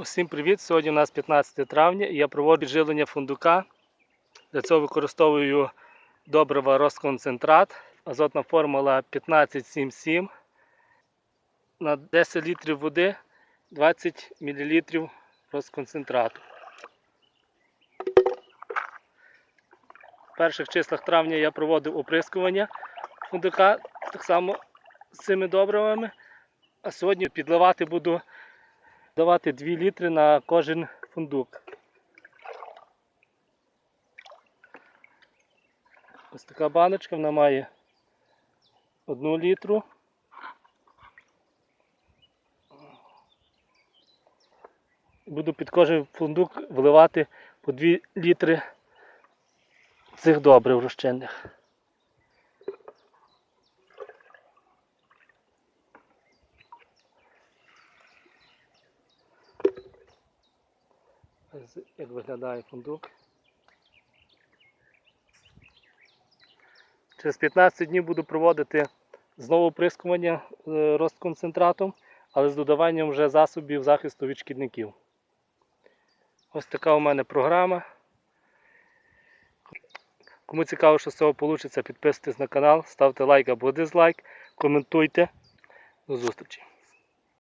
Усім привіт! Сьогодні у нас 15 травня і я проводжу підживлення фундука. Для цього використовую добрива розконцентрат. Азотна формула 1577 на 10 літрів води 20 мл розконцентрату. В перших числах травня я проводив оприскування фундука так само з цими добривами. А сьогодні підливати буду давати 2 літри на кожен фундук. Ось така баночка, вона має 1 літру. Буду під кожен фундук вливати по 2 літри цих добрив розчинних. Ось як виглядає фундук. Через 15 днів буду проводити знову оприскування е, розконцентратом, але з додаванням вже засобів захисту від шкідників. Ось така у мене програма. Кому цікаво, що з цього вийде, підписуйтесь на канал, ставте лайк або дизлайк, коментуйте. До зустрічі!